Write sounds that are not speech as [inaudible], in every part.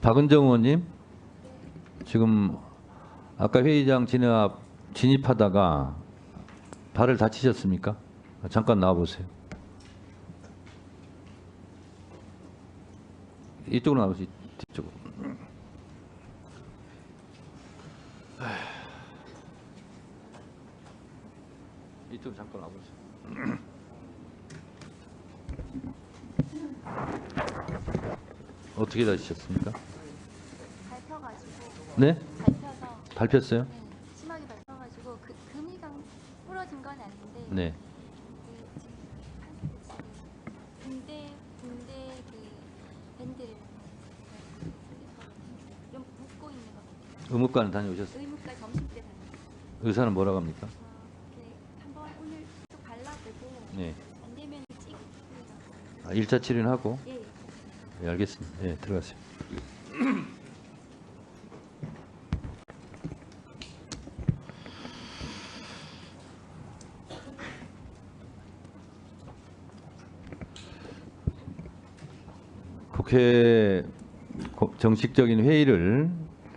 박은정 의원님 지금 아까 회의장 진입 진입하다가 발을 다치셨습니까? 잠깐 나와 보세요. 이쪽으로 나오시 뒤쪽으로. 이쪽 잠깐 와보세요. 어떻게 다치셨습니까? 네? 밟혀서 밟혔어요? 네, 심하게 밟혀가지고 그 금이 강 부러진 건 아닌데 네. 그 지금 한- 지금 붕대 붕대 그 밴드를 좀 묶고 있는 것 같아요. 의무과는 다녀오셨어요? 의무과 점심 때 다녔어요. 의사는 뭐라고 합니까? 어, 이렇게 한번 오늘 쭉 발라보고 네. 안 되면 찍. 아, 1차 치료는 하고 예, 예. 네, 알겠습니다. 예, 들어가세요. [clears throat] 국회 고- 정식적인 회의를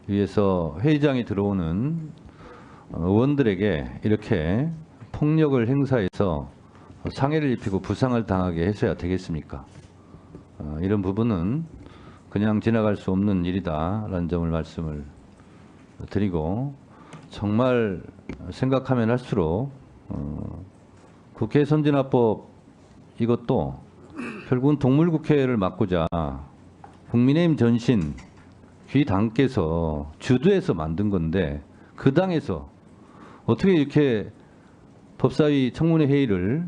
위해서 회의장에 들어오는 어, 의원들에게 이렇게 폭력을 행사해서 상해를 입히고 부상을 당하게 해서야 되겠습니까? 어, 이런 부분은 그냥 지나갈 수 없는 일이다라는 점을 말씀을 드리고 정말 생각하면 할수록 어, 국회 선진화법 이것도 결국은 동물국회를 막고자 국민의힘 전신 귀 당께서 주도해서 만든 건데 그 당에서 어떻게 이렇게 법사위 청문회 회의를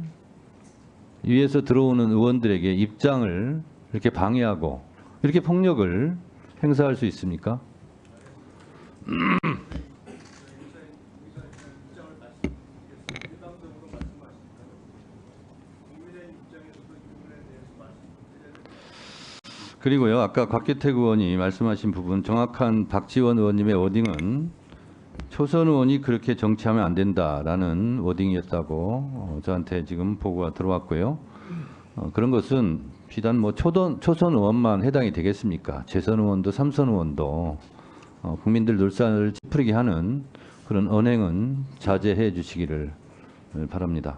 위에서 들어오는 의원들에게 입장을 이렇게 방해하고 이렇게 폭력을 행사할 수 있습니까? 그리고요 아까 곽규택 의원이 말씀하신 부분 정확한 박지원 의원님의 워딩은 초선 의원이 그렇게 정치하면 안 된다라는 워딩이었다고 어, 저한테 지금 보고가 들어왔고요. 어, 그런 것은 비단 뭐 초선, 초선 의원만 해당이 되겠습니까? 재선 의원도 삼선 의원도 어, 국민들 놀산을 찌푸리게 하는 그런 언행은 자제해 주시기를 바랍니다.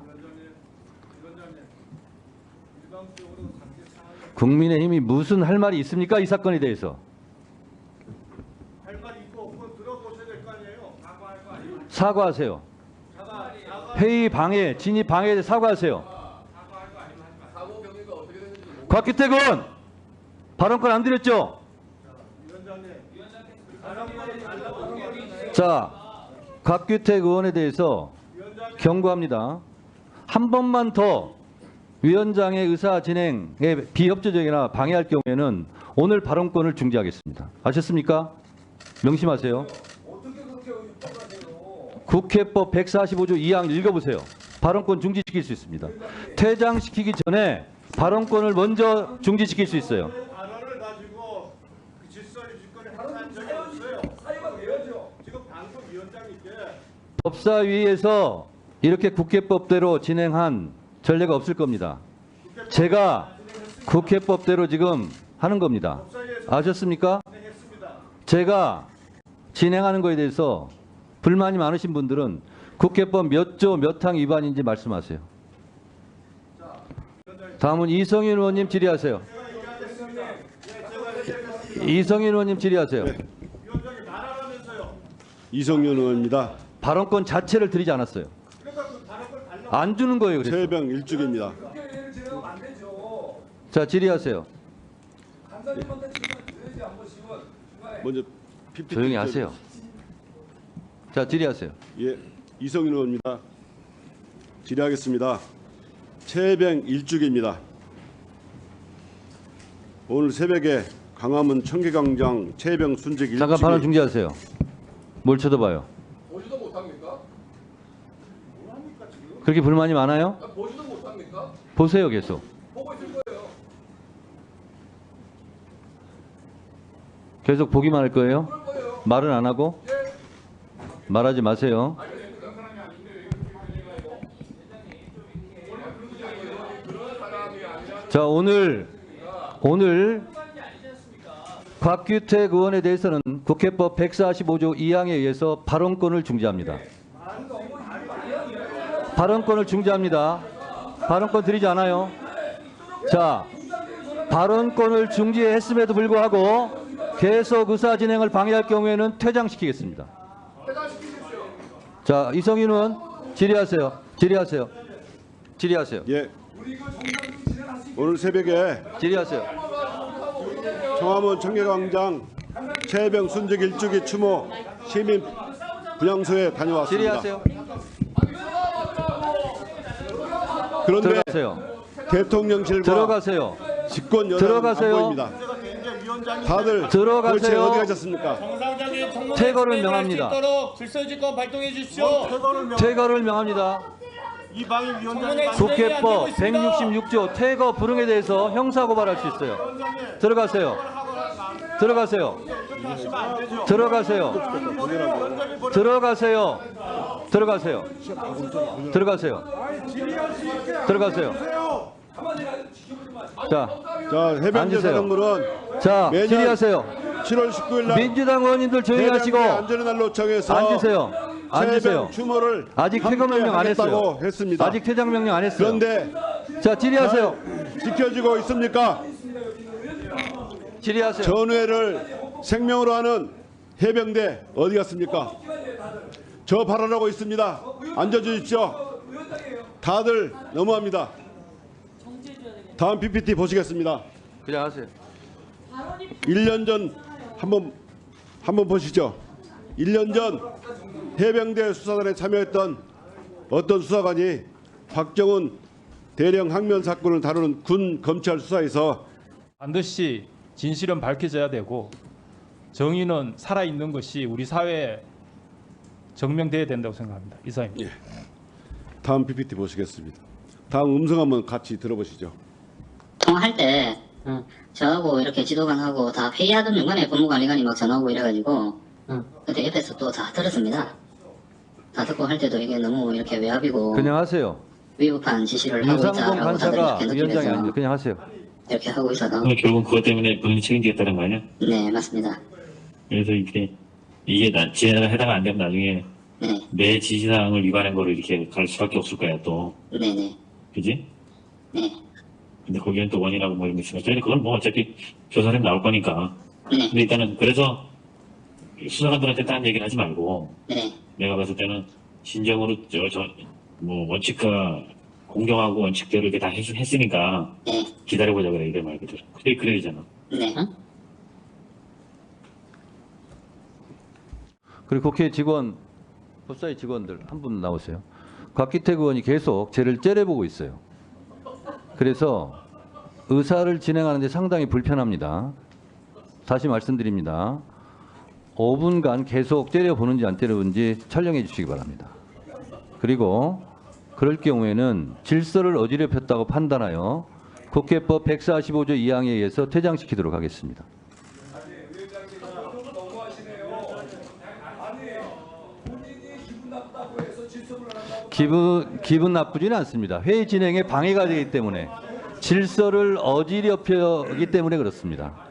국민의힘이 무슨 할 말이 있습니까? 이 사건에 대해서 할말 있고 그건 들어보셔야 될 거 아니에요. 사과할 거 아니에요. 사과하세요. 사과, 사과. 회의 방해, 진입 방해에 대해 사과하세요. 곽기택 의원 발언권 안 드렸죠? 자, 곽규택 의원에 대해서 경고합니다. 한 번만 더 위원장의 의사 진행에 비협조적이나 방해할 경우에는 오늘 발언권을 중지하겠습니다. 아셨습니까? 명심하세요. 국회법 145조 2항 읽어보세요. 발언권 중지시킬 수 있습니다. 퇴장시키기 전에 발언권을 먼저 중지시킬 수 있어요. 그 위원장님께 법사위에서 이렇게 국회법대로 진행한 전례가 없을 겁니다. 제가 국회법대로 지금 하는 겁니다. 아셨습니까? 제가 진행하는 거에 대해서 불만이 많으신 분들은 국회법 몇 조 몇 항 위반인지 말씀하세요. 다음은 이성윤 의원님 질의하세요. 이성윤 의원님 질의하세요. 말하라면서요. 이성윤 의원입니다. 발언권 자체를 드리지 않았어요. 안 주는 거예요. 그래서. 최병 일죽입니다. 자 질의하세요. 먼저 PPT 조용히 하세요. 자 질의하세요. 예, 이성윤 의원입니다. 질의하겠습니다. 최병 일죽입니다. 오늘 새벽에 광화문 청계광장 최병 순직 일죽이 잠깐 발언 중지하세요. 뭘 쳐다봐요? 보지도 못합니까? 그렇게 불만이 많아요? 아, 보지도 못합니까? 보세요 계속. 보고 있을 거예요. 계속 보기만 할 거예요? 거예요. 말은 안 하고? 말하지 마세요. 자 오늘 오늘 곽규택 의원에 대해서는 국회법 145조 2항에 의해서 발언권을 중지합니다. 발언권을 중지합니다. 발언권 드리지 않아요. 자, 발언권을 중지했음에도 불구하고 계속 의사 진행을 방해할 경우에는 퇴장시키겠습니다. 자, 이성윤 의원 질의하세요. 질의하세요. 질의하세요. 예. 오늘 새벽에 질의하세요. 청화문 청계광장 최병 순직 일주기 추모 시민 분향소에 다녀왔습니다. 질의하세요. 그런데 들어가세요. 대통령실과 들어가세요. 집권 들어가세요. 보입니다. 다들 들어가세요. 도대체 어디 가셨습니까? 정상적인 청문회 퇴거를 진행할 명합니다. 수 있도록 질서유지권 발동해 주십시오. 퇴거를 명. 명합니다. 이 방위 위원장이 네, 국회법 166조 퇴거 불응에 대해서 형사 고발할 수 있어요. 들어가세요. 들어가세요. 들어가세요. 들어가세요. 들어가세요. 들어가세요. 들어가세요. 자, 자, 해병대. 사령부는 자, 질의하세요. 7월 19일 날 민주당 의원님들 조용히 하시고 안전의 날로 정해서 앉으세요. 앉으세요. 추모를 아직 퇴거 명령 안 했어요. 했습니다. 아직 퇴장 명령 안 했어요. 그런데 자, 질의하세요. 지켜지고 있습니까? 질의하세요. 전회를 생명으로 하는 해병대 어디 갔습니까? 저 발언하고 있습니다. 앉아주십시오. 다들 너무합니다. 다음 PPT 보시겠습니다. 그냥 하세요. 1년 전 한번 한번 보시죠. 1년 전 해병대 수사단에 참여했던 어떤 수사관이 박정훈 대령 항면 사건을 다루는 군 검찰 수사에서 반드시 진실은 밝혀져야 되고 정의는 살아 있는 것이 우리 사회에 증명돼야 된다고 생각합니다. 이상입니다. 다음 PPT 보시겠습니다. 다음 음성 한번 같이 들어보시죠. 통화할 때 어, 저하고 이렇게 지도관하고 다 회의하던 중간에 법무관리관이 막 전화오고 이래가지고 어, 그때 옆에서 또 다 들었습니다. 다 듣고 할 때도 이게 너무 이렇게 외압이고 그냥 하세요. 위법한 지시를 하고 있다라고 다들 간사가 이렇게 위원장이 느끼면서 아니죠. 그냥 하세요. 이렇게 하고 있어서 결국 그것 때문에 본인이 책임지겠다는 거 아니야? 네 맞습니다. 그래서 이게 이게 나, 지혜가 해당 안 되면 나중에 네 내 지시사항을 위반한 거로 이렇게 갈 수밖에 없을 거야 또. 네네 그지? 네 근데 거기는 또 원인하고 뭐 이런 게 있으니까. 저희는 그건 뭐 어차피 조사를 나올 거니까. 네 근데 일단은 그래서 수사관들한테 딴 얘기를 하지 말고 네 내가 봤을 때는 진정으로 저 저 뭐 원칙과 공정하고 원칙대로 이렇게 다 했, 했으니까 네 기다려보자 그래 이래 말 그대로 그래 그래 되잖아 네. 그리고 국회 직원, 법사위 직원들 한 분 나오세요. 곽기택 의원이 계속 쟤를 째려보고 있어요. 그래서 의사를 진행하는데 상당히 불편합니다. 다시 말씀드립니다. 5분간 계속 째려보는지 안 째려보는지 촬영해 주시기 바랍니다. 그리고 그럴 경우에는 질서를 어지럽혔다고 판단하여 국회법 145조 2항에 의해서 퇴장시키도록 하겠습니다. 기분 기분 나쁘지는 않습니다. 회의 진행에 방해가 되기 때문에 질서를 어지럽혀기 때문에 그렇습니다.